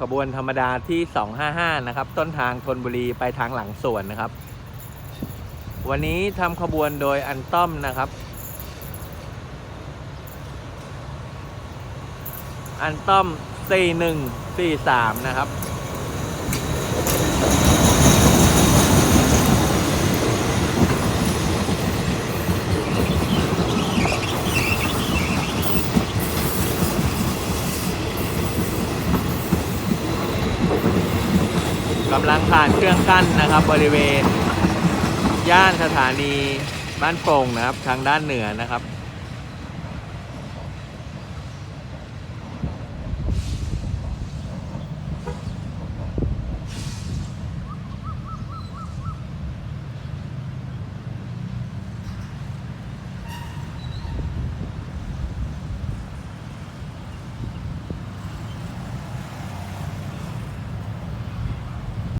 ขบวนธรรมดาที่ 255 นะครับ ต้นทางธนบุรีไปทางหลังสวนนะครับ วันนี้ทำขบวนโดยอันต้อมนะครับ อันต้อม 4143 นะครับ กำลังผ่านเครื่องกั้นนะครับ บริเวณ ย่านสถานีบ้านโป่งนะครับ ทางด้านเหนือนะครับ